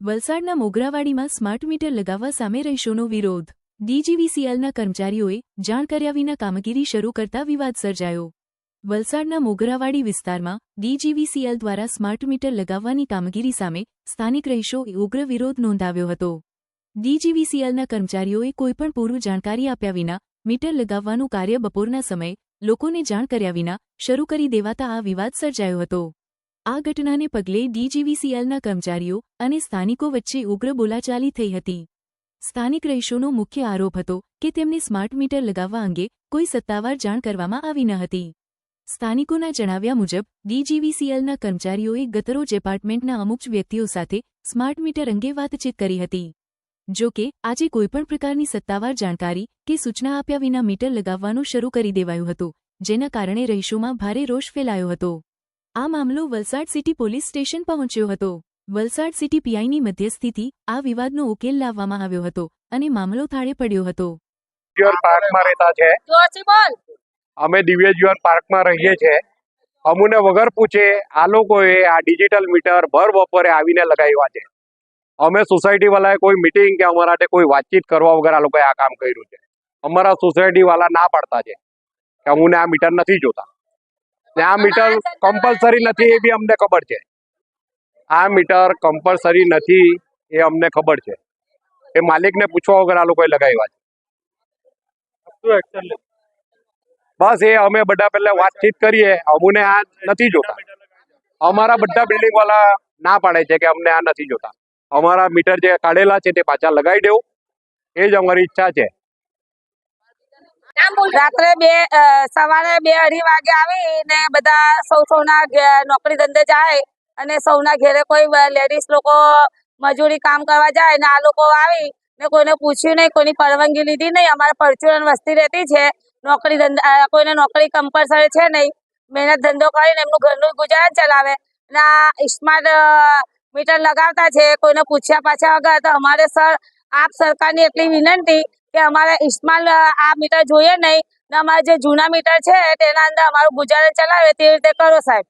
વલસાડના મોગરાવાડીમાં smart meter લગાવવા સામે રહીશોનો વિરોધ. ડીજીવીસીએલના કર્મચારીઓએ જાણ કર્યા વિના કામગીરી શરૂ કરતા વિવાદ સર્જાયો. વલસાડના મોગરાવાડી વિસ્તારમાં ડીજીવીસીએલ દ્વારા સ્માર્ટ મીટર લગાવવાની કામગીરી સામે સ્થાનિક રહીશોએ ઉગ્ર વિરોધ નોંધાવ્યો હતો. ડીજીવીસીએલના કર્મચારીઓએ કોઈપણ પૂર્વ જાણકારી આપ્યા વિના મીટર લગાવવાનું કાર્ય બપોરના સમયે લોકોને જાણ કર્યા વિના શરૂ કરી દેવાતા આ વિવાદ સર્જાયો હતો. આ ઘટનાને પગલે ડીજીવીસીએલના કર્મચારીઓ અને સ્થાનિકો વચ્ચે ઉગ્ર બોલાચાલી થઈ હતી. સ્થાનિક રહીશોનો મુખ્ય આરોપ હતો કે તેમને સ્માર્ટ મીટર લગાવવા અંગે કોઈ સત્તાવાર જાણ કરવામાં આવી ન હતી. સ્થાનિકોના જણાવ્યા મુજબ, ડીજીવીસીએલના કર્મચારીઓએ ગતરોજ એપાર્ટમેન્ટના અમુક વ્યક્તિઓ સાથે સ્માર્ટ મીટર અંગે વાતચીત કરી હતી. જો કે, આજે કોઈપણ પ્રકારની સત્તાવાર જાણકારી કે સૂચના આપ્યા વિના મીટર લગાવવાનું શરૂ કરી દેવાયું હતું, જેના કારણે રહીશોમાં ભારે રોષ ફેલાયો હતો. આ મામલો વલસાડ સિટી પોલીસ સ્ટેશન પહોંચ્યો હતો. વલસાડ સિટી પીઆઈની મધ્યસ્થિતિ આ વિવાદનો ઉકેલ લાવવામાં આવ્યો હતો અને મામલો થાળે પડ્યો હતો. પાર્કમાં રહેતા છે. અમે દિવ્ય જીવન પાર્કમાં રહીએ છીએ. અમુને વગર પૂછે આ લોકોએ આ ડિજિટલ મીટર ભર બપોરે આવીને લગાવ્યા છે. અમે સોસાયટી વાળાએ કોઈ મીટિંગ કે અમારા માટે કોઈ વાતચીત કરવા વગર આ લોકોએ આ કામ કર્યું છે. અમારા સોસાયટી વાળા ના પાડતા છે કે અમુને આ મીટર નથી જોતા. ને આ મીટર કમ્પલસરી નથી એ બી અમને ખબર છે. આ મીટર કમ્પલસરી નથી એ અમને ખબર છે. એ માલિકને પૂછવા વગર આ લોકોએ લગાવ્યા છે. બસ એ અમે બધા પહેલા વાતચીત કરીએ. અમુને આ નથી જોતા. અમારા બધા બિલ્ડિંગ વાળા ના પાડે છે કે અમને આ નથી જોતા. અમારા મીટર જે કાઢેલા છે તે પાછા લગાવી દેવું. એ જ અમારી ઈચ્છા છે. રાત્રે બે સવારે બે અઢી વાગે આવી ને બધા સૌ સૌના નોકરી ધંધે જાય અને સૌના ઘેરે કોઈ લેડીઝ લોકો મજૂરી કામ કરવા જાય ને આ લોકો આવી ને કોઈને પૂછ્યું નહીં, કોઈની પરવાનગી લીધી નહીં, અમારે પરચુરણ વસ્તી રહેતી છે, નોકરી ધંધા કોઈને નોકરી કમ્પલસરી છે નહીં, મહેનત ધંધો કરીને એમનું ઘરનું ગુજરાન ચલાવે ને આ સ્માર્ટ મીટર લગાવતા છે, કોઈને પૂછ્યા પાછા વગર તો અમારે સર, આપ સરકારની એટલી વિનંતી કે અમારે ઇસ્માલ આ મીટર જોઈએ નહીં ને અમારા જે જૂના મીટર છે તેના અંદર અમારું ગુજરાન ચલાવે તે રીતે કરો સાહેબ.